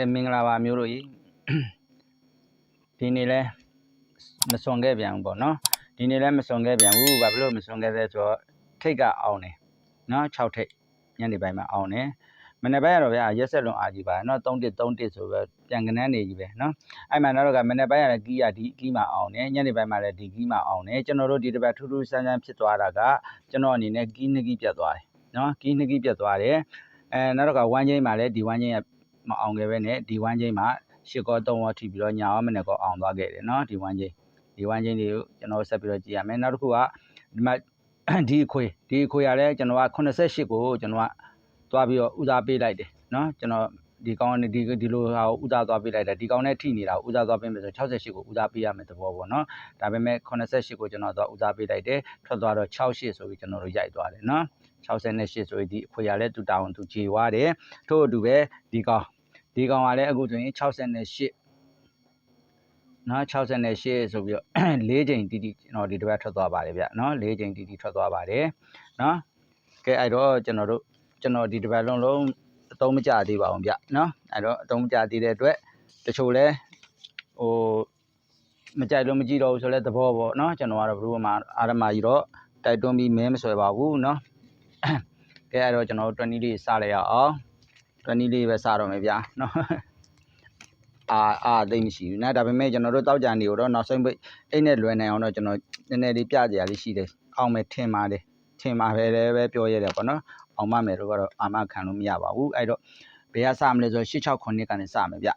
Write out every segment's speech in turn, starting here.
ကဲမင်္ဂလာပါမျိုးတို့ကြီးဒီနေ့လဲမစွန်ခဲ့ပြန်ဘူးပေါ့နော်ဒီနေ့လဲမစွန်ခဲ့ပြန်ဘူးဘာဖြစ်လို့မစွန်ခဲ့လဲဆိုတော့ထိတ်ကအောင်တယ်နော်6ထိတ်ညနေပိုင်းမှာအောင်တယ်မနေ့ပိုင်းကတော့ဗျာရက်ဆက်လုံးအာကြီးပါနော်3တစ်3တစ်ဆိုတော့ပြန်ကနန်းနေကြီးပဲနော်အဲ့မှာနောက်တော့ကမနေ့ပိုင်းကလည်းကီးရဒီကီးမှာအောင်တယ်ညနေပိုင်းမှာလည်းဒီကီးမှာအောင်တယ်ကျွန်တော်တို့ဒီတစ်ပတ်ထူးထူးဆန်းဆန်းဖြစ်သွားတာကကျွန်တော်အနေနဲ့ကီးနှစ်ကီးပြတ်သွားတယ်နော်ကီးနှစ်ကီးပြတ်သွားတယ်အဲနောက်တော့ကဝမ်းချင်းမှာလည်းဒီဝမ်းချင်းက မအောင်ခဲ့ပဲနဲ့ဒီဝမ်းချင်းမှာရှစ်ကော3ရောထိပြီးတော့ညာရောမနေ့ကောအောင်သွားခဲ့တယ်နော်ဒီဝမ်းချင်းဒီဝမ်းချင်းတွေကိုကျွန်တော်ဆက်ပြီးတော့ကြည့်ရမယ်နောက်တစ်ခုကဒီမှာဒီအခွေဒီအခွေရလဲကျွန်တော်က88ကိုကျွန်တော်ကသွားပြီးတော့ဥစားပေးလိုက်တယ်နော်ကျွန်တော်ဒီကောင်းနဲ့ဒီဒီလိုဟာကိုဥစားသွားပေးလိုက်တယ်ဒီကောင်းနဲ့ထိနေတာကိုဥစားသွားပေးမယ်ဆို68ကိုဥစားပေးရမယ်သဘောပေါ့နော်ဒါပေမဲ့88ကိုကျွန်တော်သွားဥစားပေးလိုက်တယ်ထွက်သွားတော့68ဆိုပြီးကျွန်တော်တို့ရိုက်သွားတယ်နော်68ဆိုပြီးဒီအခွေရလဲတူတောင်းသူခြေွားတယ်ထို့အတူပဲဒီကောင်း ဒီကောင်ကလည်းအခုဆိုရင်68နော်68ဆိုပြီးတော့၄ချိန်တီတီကျွန်တော်ဒီတစ်ပတ်ထွက်သွားပါတယ်ဗျနော်၄ချိန်တီတီထွက်သွားပါတယ်နော်ကဲအဲ့တော့ကျွန်တော်တို့ကျွန်တော်ဒီတစ်ပတ်လုံးလုံးအသုံးမကျသေးပါဘူးဗျနော်အဲ့တော့အသုံးမကျသေးတဲ့အတွက်တချို့လဲဟိုမကြိုက်လို့မကြည့်တော့ဘူးဆိုလဲသဘောပေါ့နော်ကျွန်တော်ကတော့ဘယ်လိုမှအာရမကြီးတော့တိုက်တွန်းပြီးမဲမဆွဲပါဘူးနော်ကဲအဲ့တော့ကျွန်တော်တို့20လေးစလိုက်ရအောင် 20လေးပဲစတော့မယ်ဗျာနော်အာအာသိမ့်မရှိဘူးနော်ဒါပေမဲ့ကျွန်တော်တို့တောက်ကြံနေတော့နောက်ဆုံးပိတ်အိတ်နဲ့လွယ်နိုင်အောင်တော့ကျွန်တော်နည်းနည်းလေးပြကြရလေးရှိတယ်အောင်မယ်ထင်ပါတယ်ထင်ပါပဲလည်းပဲပြောရတယ်ပေါ့နော်အောင်မမယ်တို့ကတော့အာမခံလို့မရပါဘူးအဲ့တော့ဘယ်ကစမလဲဆိုတော့86ခုနှစ်ကနေစမယ်ဗျ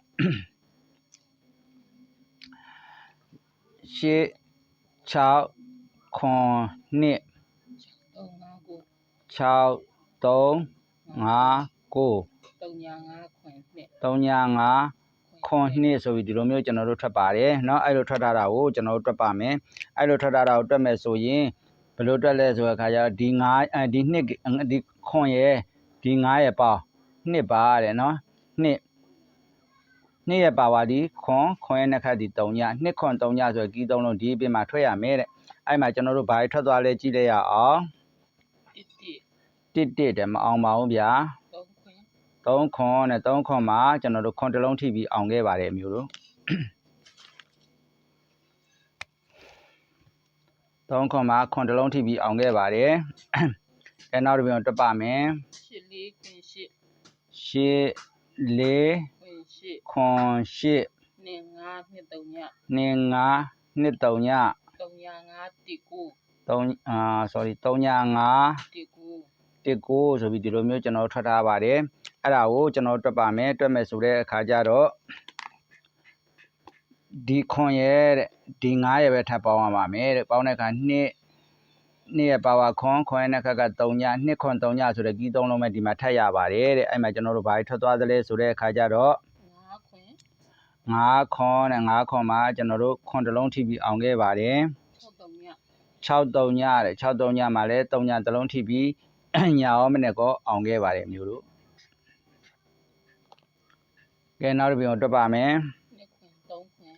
ရှစ်6ခွန်နှစ်သုံးငါကို6 3 5 9 သုံးညာငါခွင်နှစ် 3ညာ5ခွန်နှစ်ဆိုပြီးဒီလိုမျိုးကျွန်တော်တို့ထွက်ပါတယ်เนาะအဲ့လိုထွက်ထားတာကိုကျွန်တော်တို့တွက်ပါမယ်အဲ့လိုထွက်ထားတာကိုတွက်မယ်ဆိုရင်ဘယ်လိုတွက်လဲဆိုတဲ့အခါကျတော့ဒီ9အဲဒီနှစ်ဒီခွန်ရဲ့ဒီ9ရဲ့ပေါင်းနှစ်ပါတဲ့เนาะနှစ်နှစ်ရဲ့ပါဝါဒီခွန်ခွန်ရဲ့နှစ်ခတ်ဒီ3ညနှစ်ခွန်3ညဆိုတော့ကီး3လုံးဒီအပြင်မှာထွက်ရမယ်တဲ့အဲ့မှာကျွန်တော်တို့ဘာတွေထွက်သွားလဲကြည့်လိုက်ရအောင် တစ်တစ် တစ်တစ်တဲ့မအောင်ပါဘူးဗျာ သုံးခွင် 3ခွန်နဲ့3ခွန်မှာကျွန်တော်တို့ခွန်တစ်လုံးထိပြီးအောင်ခဲ့ပါတယ်အမျိုးတို့3ခွန်မှာခွန်တစ်လုံးထိပြီးအောင်ခဲ့ပါတယ်အဲနောက်တစ်ပြန်တွက်ပါမယ်ရှစ်လေးခွင်ရှစ်ရှစ်လေးခွင်ရှစ်ခွန်ရှစ်နှစ်ငါနှစ်သုံးညနှင်းငါနှစ်3ညသုံးညာငါတစ်ကို3အာ sorry 3ည5တစ်ကိုတစ်ကိုဆိုပြီးဒီလိုမျိုးကျွန်တော်ထွက်ထားပါတယ် အဲ့ဒါကိုကျွန်တော်တွက်ပါမယ်တွက်မယ်ဆိုတဲ့အခါကျတော့ဒီခွန်ရဲ့တဲ့ဒီ9ရဲ့ပဲထပ်ပေါင်းရပါမယ်တဲ့ပေါင်းတဲ့အခါနှစ်နှစ်ရဲ့ပါဝါခွန်ခွန်ရဲ့နှစ်ခက်က3ညနှစ်ခွန်3ညဆိုတဲ့ကီး3လုံးပဲဒီမှာထပ်ရပါတယ်တဲ့အဲ့မှာကျွန်တော်တို့ဘာတွေထွက်သွားသလဲဆိုတဲ့အခါကျတော့ငါခွင်9ခွန်နဲ့9ခွန်မှာကျွန်တော်တို့ခွန်တစ်လုံးထိပြီးအောင်ခဲ့ပါတယ်၆သုံးည6 3ညတဲ့6 3ညမှာလည်း3ညတစ်လုံးထိပြီးညာရောမနဲ့ကောအောင်ခဲ့ပါတယ်မျိုးတို့ ကဲနောက်တစ်ပြန်တွက်ပါမယ်နှစ်ခွင်သုံးခွင်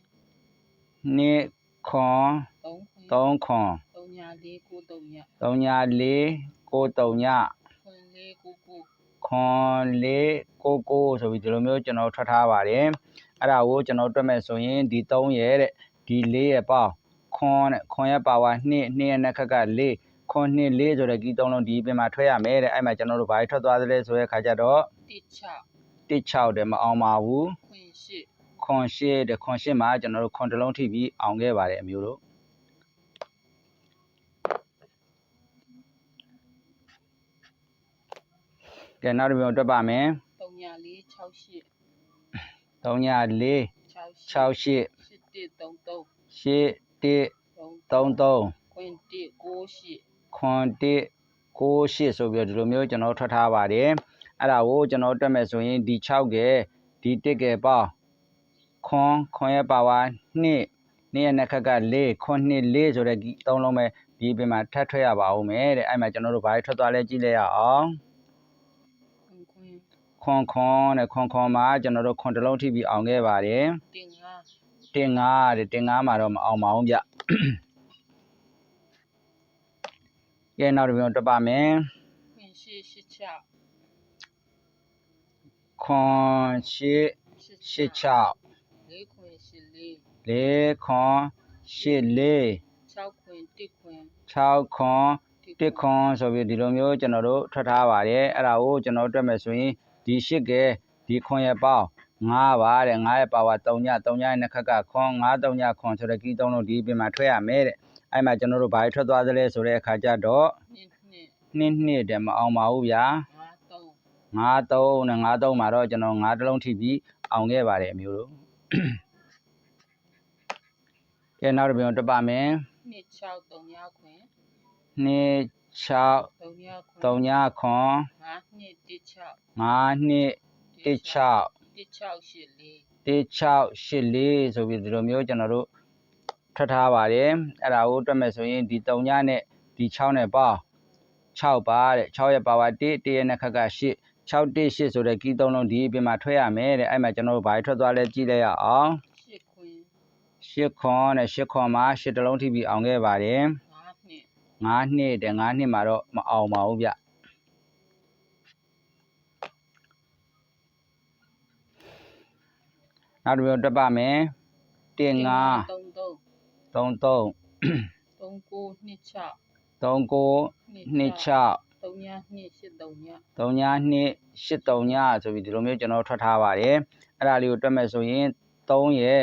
နှစ်ခွန်သုံးခွင်3ခွန်သုံးညာလေးကိုသုံးည3ည4 9 3ညခွင်လေးကိုကိုခွန်4 9 9ဆိုပြီးဒီလိုမျိုးကျွန်တော်ထွက်ထားပါတယ်အဲ့ဒါကိုကျွန်တော်တွက်မယ်ဆိုရင်ဒီ3ရဲ့တဲ့ဒီ4ရဲ့ပေါင်းခွန်တဲ့ခွန်ရဲ့ပါဝါ2 2ရဲ့နှစ်ခက်က4ခွန်2 4ဆိုတဲ့ကီး3လုံးဒီပြင်မှာထွက်ရမယ်တဲ့အဲ့မှာကျွန်တော်တို့ဘာတွေထွက်သွားသလဲဆိုတဲ့ခါကျတော့တစ်ချ 16တဲ့မအောင်ပါဘူးခွင်ရှစ်ခွန်ရှစ်တဲ့ခွန်ရှစ်မှာကျွန်တော်တို့ခွန်တစ်လုံးထိပြီးအောင်ခဲ့ပါတယ်အမျိုးတို့ကဲနောက်တစ်ပြန်တွက်ပါမယ်သုံးညာလေး၆ရှစ်3ည4 6ရှစ်6 8ရှစ်တစ်သုံးသုံး8သုံး1 3 3ခွင်တစ်ကိုရှစ်ခွန်1 9 8ဆိုပြီးတော့ဒီလိုမျိုးကျွန်တော်ထွက်ထားပါတယ် အဲ့ဒါကိုကျွန်တော်တွက်မယ်ဆိုရင်ဒီ6ကဲဒီ1ကဲပေါ့ခွန်ခွန်ရဲ့ပါဝါ2နေ့ရက်နှစ်ခက်က4ခွန်2 4ဆိုတဲ့ဒီသုံးလုံးပဲဒီပြင်မှာထပ်ထွက်ရပါဦးမယ်တဲ့အဲ့မှာကျွန်တော်တို့ဘာတွေထွက်သွားလဲကြည့်လိုက်ရအောင်ခွင်ခွင်ခွန်ခွန်တဲ့ခွန်ခွန်မှာကျွန်တော်တို့ခွန်တစ်လုံးထိပြီးအောင်ခဲ့ပါတယ်တင်ငါတင်ငါတဲ့တင်ငါမှာတော့မအောင်ပါဘူးဗျကဲနောက်တစ်ပြန်တွက်ပါမယ်ခွင်ရှစ်ရှစ်ချ ခွန်ရှစ်ရှစ်86လေးခွင်ရှစ်လေး4ခွန်84 6ခွင်တစ်ခွင်6ခွန်1ခွန်ဆိုပြီးဒီလိုမျိုးကျွန်တော်တို့ထွက်ထားပါတယ်အဲ့ဒါကိုကျွန်တော်တို့တွက်မယ်ဆိုရင်ဒီ8ကဲဒီခွန်ရဲ့ပေါင်း9ပါတဲ့9ရဲ့ပါဝါ3ည3ညရဲ့နှစ်ခက်ကခွန်9 3ညခွန်ဆိုတဲ့ကီးသုံးလုံးဒီပြင်မှာထွက်ရမယ်တဲ့အဲ့မှာကျွန်တော်တို့ဘာထွက်သွားသလဲဆိုတဲ့အခါကျတော့နှစ်နှစ်နှစ်နှစ်တည်းမအောင်ပါဘူးဗျာ5 3 53နဲ့53မှာတော့ကျွန်တော်9တလုံးထိပြီးအောင်ခဲ့ပါတယ်အမျိုးတို့ကဲနောက်တစ်ပြန်တက်ပါမယ်နှစ်6 3ညခွင်2 6 3ညခွင်3ညခွန်5နှစ်တစ်6 5နှစ်16တစ်6ရှစ်လေး1684ဆိုပြီးဒီလိုမျိုးကျွန်တော်တို့ထွက်ထားပါတယ်အဲ့ဒါကိုတွက်မယ်ဆိုရင်ဒီ3ညနဲ့ဒီ6နဲ့ပေါင်း6ပါတဲ့6ရဲ့ပါဝါ1 1ရဲ့နှစ်ခက်က8 618ဆိုတဲ့ကီးသုံးလုံးဒီအပြင်မှာထွက်ရမယ်တဲ့အဲ့မှာကျွန်တော်တို့ဘာထွက်သွားလဲကြည့်လိုက်ရအောင်ရှစ်ခွန်နဲ့ရှစ်ခွန်မှာရှစ်တလုံးထိပြီးအောင်ခဲ့ပါတယ်9နှစ်တဲ့9နှစ်မှာတော့မအောင်ပါဘူးဗျနောက်တစ်မျိုးတက်ပါမယ်တင်5 33 33 39 26 39 26 392839ည392839ညဆိုပြီးဒီလိုမျိုးကျွန်တော်ထွက်ထားပါတယ်အဲ့ဒါလေးကိုတွက်မယ်ဆိုရင်3ရဲ့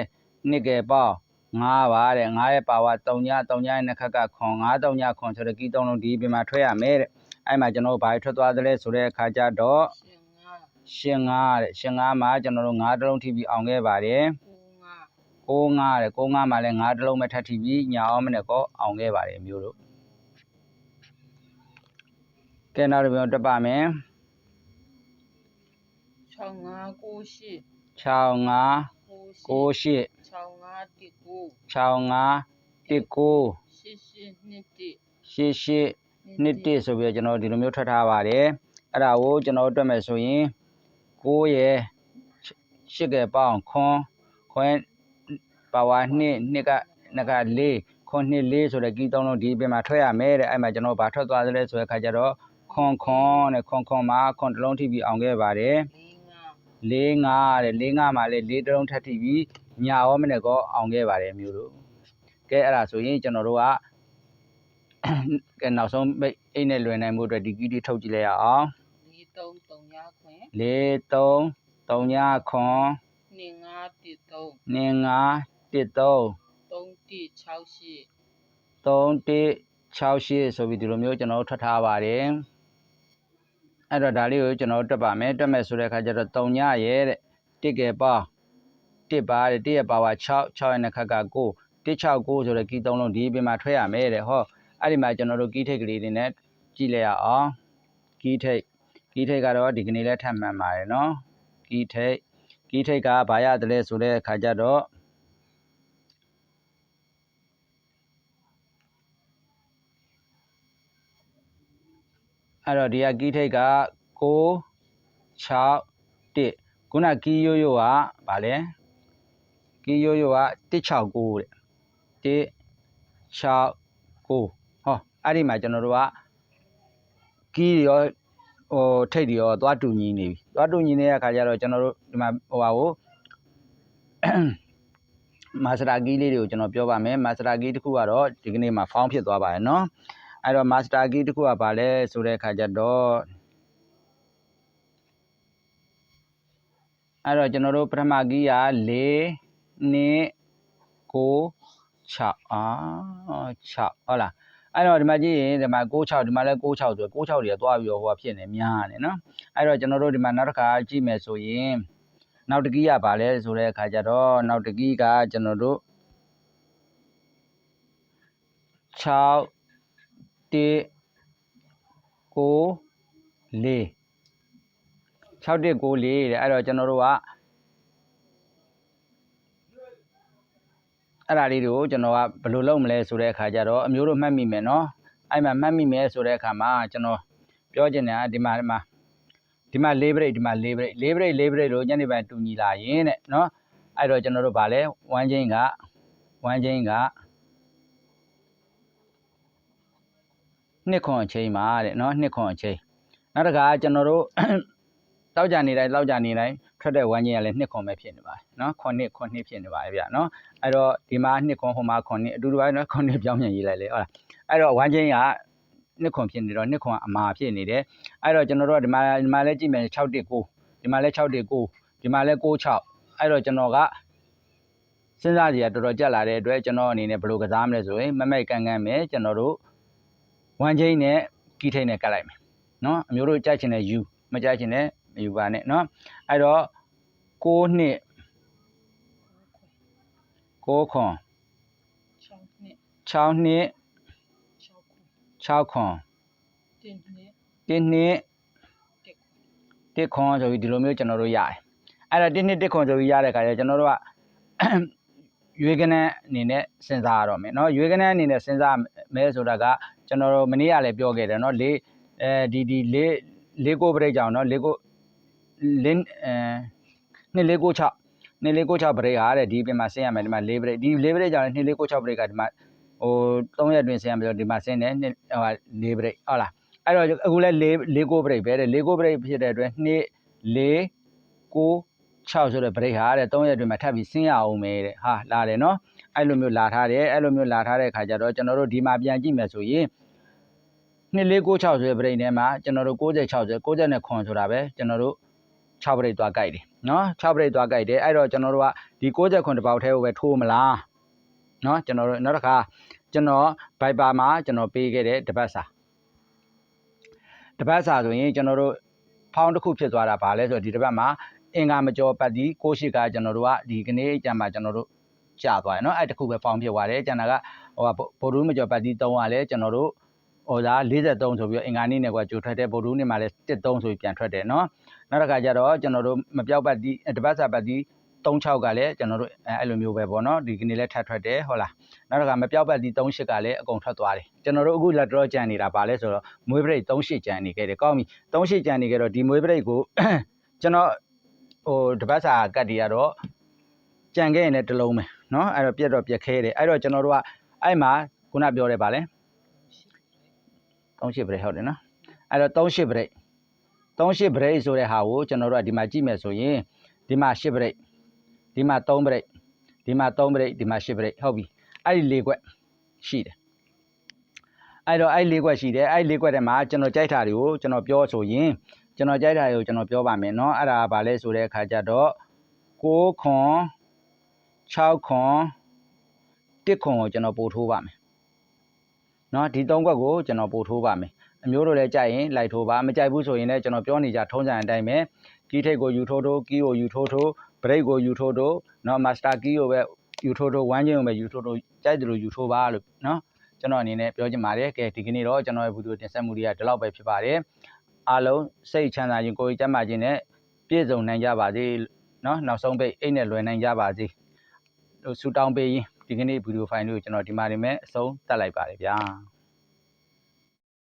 နှစ်ကယ်ပေါင်း9ပါတဲ့9ရဲ့ပါဝါ3ည3ညရဲ့နှစ်ခက်ကခွန်9 3ညခွန်ဆိုတော့ကီး3လုံးဒီပြင်မှာထွက်ရမယ်တဲ့အဲ့မှာကျွန်တော်တို့ဘာထွက်သွားသလဲဆိုတဲ့အခါကျတော့ရှင်9တဲ့ရှင်9မှာကျွန်တော်တို့9တလုံးထိပြီးအောင်ခဲ့ပါတယ်95တဲ့95မှာလည်း9တလုံးပဲထပ်ထိပြီးညာအောင်မနဲ့ကောအောင်ခဲ့ပါတယ်မျိုးတို့ ကဲနောက်တစ်ပြောတက်ပါမယ်6 5 9 8 65 9 98 6 5 1 9 65 19 8 8နှစ်1 88 21ဆိုပြီးတော့ကျွန်တော်ဒီလိုမျိုးထွက်ထားပါတယ်အဲ့ဒါကိုကျွန်တော်တို့တွက်မယ်ဆိုရင်9ရယ်8ကပေါင်းခွန်ခွန်ပါဝါ2နှစ်ကနှစ်က4ခွန်2 4ဆိုတဲ့ကီးသုံးလုံးဒီပြင်မှာထွက်ရမယ်တဲ့အဲ့မှာကျွန်တော်ဘာထွက်သွားသလဲဆိုတဲ့ခါကျတော့ ခွန်ခွန်နဲ့ခွန်ခွန်မှာခွန်တစ်လုံးထိပြီးအောင်ခဲ့ပါတယ်4 5၄၅တဲ့၄၅မှာလည်း၄တလုံးထပ်ထိပြီးညာရောမနဲ့ကောအောင်ခဲ့ပါတယ်မျိုးတို့ကဲအဲ့ဒါဆိုရင်ကျွန်တော်တို့ကကဲနောက်ဆုံးပိတ်အိတ်နဲ့လွယ်နိုင်မှုအတွက်ဒီကီးလေးထုတ်ကြည့်လိုက်ရအောင်4 3 3ညခွင်၄3 3ညခွန်2 5 1 3 2 5 1 3 3 1 6 8 3 1 68ဆိုပြီးဒီလိုမျိုးကျွန်တော်တို့ထွက်ထားပါတယ် အဲ့တော့ဒါလေးကိုကျွန်တော်တို့တွက်ပါမယ်တွက်မယ်ဆိုတဲ့အခါကျတော့3ညရဲ့တဲ့တစ်ကယ်ပါတစ်ပါတဲ့တစ်ရဲ့ပါဝါ6 6ရဲ့နှစ်ခက်က9 169ဆိုတဲ့ကီးသုံးလုံးဒီပြင်မှာထွက်ရမယ်တဲ့ဟောအဲ့ဒီမှာကျွန်တော်တို့ကီးထိတ်ကလေးတွေနဲ့ကြည့်လိုက်ရအောင်ကီးထိတ်ကီးထိတ်ကတော့ဒီကနေ့လဲထပ်မှန်ပါတယ်နော်ကီးထိတ်ကီးထိတ်ကဘာရတယ်လဲဆိုတဲ့အခါကျတော့ အဲ့တော့ဒီကကီးထိတ်က6 6 1ခုနကီးရိုးရိုးကဗာလဲကီးရိုးရိုးက169တဲ့169ဟောအဲ့ဒီမှာကျွန်တော်တို့ကကီးတွေရောဟိုထိတ်တွေရောသွားတူညီနေပြီသွားတူညီနေတဲ့အခါကျတော့ကျွန်တော်တို့ဒီမှာဟိုပါကိုမာစတာကီးလေးတွေကိုကျွန်တော်ပြောပါမယ်မာစတာကီးတစ်ခုကတော့ဒီကနေ့မှာဖောင်းဖြစ်သွားပါတယ်နော်အဲ့တော့မာ စတာကီးတစ်ခုကဘာလဲဆိုတဲ့အခါကျတော့အဲ့တော့ကျွန်တော်တို့ပထမကီးက4 2 9 6အာ6ဟုတ်လားအဲ့တော့ဒီမှာကြည့်ရင်ဒီမှာ96ဒီမှာလည်း96ဆိုတော့96တွေကသွားပြီးတော့ဟိုကဖြစ်နေများနေနော်အဲ့တော့ကျွန်တော်တို့ဒီမှာနောက်တစ်ခါကြည့်မယ်ဆိုရင်နောက်တစ်ကီးကဘာလဲဆိုတဲ့အခါကျတော့နောက်တစ်ကီးကကျွန်တော်တို့6 1 9 4 6194တဲ့အဲ့တော့ကျွန်တော်တို့ကအဲ့ဒါလေးတွေကိုကျွန်တော်ကဘယ်လိုလုပ်မလဲဆိုတဲ့အခါကျတော့အမျိုးတို့မှတ်မိမယ်နော်အဲ့မှာမှတ်မိမယ်ဆိုတဲ့အခါမှာကျွန်တော်ပြောချင်တာကဒီမှာဒီမှာဒီမှာ၄ break ဒီမှာ၄ break ၄ break ၄ break လို့ညနေပိုင်းတူညီလာရင်တဲ့နော်အဲ့တော့ကျွန်တော်တို့ဗာလဲ1 chain က1 chain က နှစ်ခွန်အချိန်ပါတဲ့နော်နှစ်ခွန်အချိန်နောက်တစ်ခါကျွန်တော်တို့တောက်ကြနေတိုင်းတောက်ကြနေတိုင်းထွက်တဲ့ဝမ်းကြီးကလည်းနှစ်ခွန်ပဲဖြစ်နေပါတယ်နော်ခွန်နှစ်ခွန်နှစ်ဖြစ်နေပါတယ်ဗျနော်အဲ့တော့ဒီမှာနှစ်ခွန်ဟိုမှာခွန်နှစ်အတူတူပဲနော်ခွန်နှစ်ပြောင်းပြန်ရေးလိုက်လေဟုတ်လားအဲ့တော့ဝမ်းကြီးကနှစ်ခွန်ဖြစ်နေတော့နှစ်ခွန်အမာဖြစ်နေတယ်အဲ့တော့ကျွန်တော်တို့ကဒီမှာဒီမှာလည်းကြည့်မယ်6တစ်9ဒီမှာလည်း6တစ်9ဒီမှာလည်း6 6အဲ့တော့ကျွန်တော်ကစဉ်းစားကြည့်ရတော်တော်ကြက်လာတဲ့အတွက်ကျွန်တော်အနေနဲ့ဘယ်လိုကစားမလဲဆိုရင်မမိုက်ကန်ကန်မယ်ကျွန်တော်တို့ ဝမ်ချင်းနဲ့ကီးထိတ်နဲ့ကတ်လိုက်မယ်နော်အမျိုးတို့ကြိုက်ချင်တဲ့ U မကြိုက်ချင်တဲ့ U ပါနဲ့နော်အဲ့တော့6နှစ်6ခွန်6နှစ်6နှစ်6ခွန်1နှစ်1ခွန်ဆိုပြီးဒီလိုမျိုးကျွန်တော်တို့ရတယ်အဲ့ဒါ1နှစ်1ခွန်ဆိုပြီးရတဲ့ခါကျကျွန်တော်တို့က ရွေးကနန်းအနေနဲ့စဉ်းစားရတော့မယ်เนาะရွေးကနန်းအနေနဲ့စဉ်းစားမဲဆိုတာကကျွန်တော်တို့မနေ့ကလည်းပြောခဲ့တယ်เนาะလေးအဲဒီဒီလေးလေးကိုပရိတ်ကြောင်เนาะလေးကိုလင်းအဲနှစ်လေးကို6နှစ်လေးကို6ပရိတ်ဟာတဲ့ဒီပြင်မှာဆင်းရမယ်ဒီမှာလေးပရိတ်ဒီလေးပရိတ်ကြောင်နှစ်လေးကို6ပရိတ်ကဒီမှာဟို3ရက်တွင်ဆင်းရမယ်ဆိုဒီမှာဆင်းတယ်နှစ်ဟိုလေးပရိတ်ဟုတ်လားအဲ့တော့အခုလဲလေးလေးကိုပရိတ်ပဲတဲ့လေးကိုပရိတ်ဖြစ်တဲ့အတွက်နှစ်လေးကို 6ဆိုတဲ့ break ဟာတဲ့3ရက်တွင်မှာထပ်ပြီးဆင်းရအောင်မယ်တဲ့ဟာလာတယ်နော်အဲ့လိုမျိုးလာထားတယ်အဲ့လိုမျိုးလာထားတဲ့ခါကျတော့ကျွန်တော်တို့ဒီမှာပြန်ကြည့်မယ်ဆိုရင်2496ဆိုတဲ့ break ထဲမှာကျွန်တော်တို့66ဆို60နဲ့ခွန်ဆိုတာပဲကျွန်တော်တို့6 break သွားကြိုက်တယ်နော်6 break သွားကြိုက်တယ်အဲ့တော့ကျွန်တော်တို့ကဒီ60ခွန်တစ်ပေါက်ထဲကိုပဲထိုးမလားနော်ကျွန်တော်တို့နောက်တစ်ခါကျွန်တော် Viber မှာကျွန်တော်ပေးခဲ့တဲ့တပတ်စာတပတ်စာဆိုရင်ကျွန်တော်တို့ဖောင်းတစ်ခုဖြစ်သွားတာဗာလဲဆိုတော့ဒီတပတ်မှာ အင်္ဂါမကျော်ပတ်ဒီကိုရှိကကျွန်တော်တို့ကဒီကနေ့ကြံမှာကျွန်တော်တို့ကြာသွားတယ်เนาะအဲ့တခုပဲပေါင်းဖြစ်သွားတယ်ကျန်တာကဟိုကဗိုလ်ရူးမကျော်ပတ်ဒီ3ကလည်းကျွန်တော်တို့ဟိုဒါ43ဆိုပြီးတော့အင်္ဂါနေ့နဲ့ကွာကြိုထွက်တယ်ဗိုလ်ရူးနေ့မှာလည်း73ဆိုပြီးပြန်ထွက်တယ်เนาะနောက်တစ်ခါကျတော့ကျွန်တော်တို့မပြောက်ပတ်ဒီတပတ်စာပတ်ဒီ36ကလည်းကျွန်တော်တို့အဲ့လိုမျိုးပဲပေါ့နော်ဒီကနေ့လည်းထပ်ထွက်တယ်ဟုတ်လားနောက်တစ်ခါမပြောက်ပတ်ဒီ38ကလည်းအကုန်ထွက်သွားတယ်ကျွန်တော်တို့အခုလက်တော့ကြံနေတာပါလဲဆိုတော့မွေးပရိတ်38ကြံနေခဲ့တယ်ကောင်းပြီ38ကြံနေခဲ့တော့ဒီမွေးပရိတ်ကို ကျွန်တော် ဟိုတပတ်စာကတ်တီကတော့ကြံခဲ့ရင်လည်းတစ်လုံးပဲเนาะအဲ့တော့ပြက်တော့ပြက်ခဲတယ်အဲ့တော့ကျွန်တော်တို့ကအဲ့မှာခုနပြောတယ်ဗာလဲ38 break ဟုတ်တယ်နော်အဲ့တော့38 break 38 break ဆိုတဲ့ဟာကိုကျွန်တော်တို့ကဒီမှာကြည့်မယ်ဆိုရင်ဒီမှာ8 break ဒီမှာ3 break ဒီမှာ3 break ဒီမှာ8 break ဟုတ်ပြီအဲ့ဒီ၄ခွက်ရှိတယ်အဲ့တော့အဲ့၄ခွက်ရှိတယ်အဲ့၄ခွက်ထဲမှာကျွန်တော်ကြိုက်တာတွေကိုကျွန်တော်ပြောဆိုရင် ကျွန်တော်ကြိုက်တာတွေကိုကျွန်တော်ပြောပါမယ်เนาะအဲ့ဒါကဘာလဲဆိုတဲ့အခါကျတော့6ခွန်6ခွန်1ခွန်ကိုကျွန်တော်ပို့ထိုးပါမယ်เนาะဒီ၃ခွက်ကိုကျွန်တော်ပို့ထိုးပါမယ်အမျိုးတို့လည်းကြိုက်ရင်လိုက်ထိုးပါမကြိုက်ဘူးဆိုရင်လည်းကျွန်တော်ပြောနေကြထုံးစံအတိုင်းပဲကီးထိတ်ကိုယူထိုးထိုးကီးကိုယူထိုးထိုးဘရိတ်ကိုယူထိုးထိုးเนาะမာစတာကီးကိုပဲယူထိုးထိုးဝမ်းချင်းကိုပဲယူထိုးထိုးကြိုက်တယ်လို့ယူထိုးပါလို့เนาะကျွန်တော်အနေနဲ့ပြောချင်ပါတယ်ကဲဒီကနေ့တော့ကျွန်တော်ရဲ့ဗီဒီယိုတင်ဆက်မှုတွေကဒီလောက်ပဲဖြစ်ပါတယ် အားလုံးစိတ်ချမ်းသာခြင်းကိုယ်ကျမ်းမာခြင်းနဲ့ပြည့်စုံနိုင်ကြပါစေနော်နောက်ဆုံးပိတ်အိတ်နဲ့လွယ်နိုင်ကြပါစေဟိုဆူတောင်းပေးရင်ဒီကနေ့ဗီဒီယိုဖိုင်လေးကိုကျွန်တော်ဒီမှာနေမဲ့အဆုံးတက်လိုက်ပါတယ်ဗျာ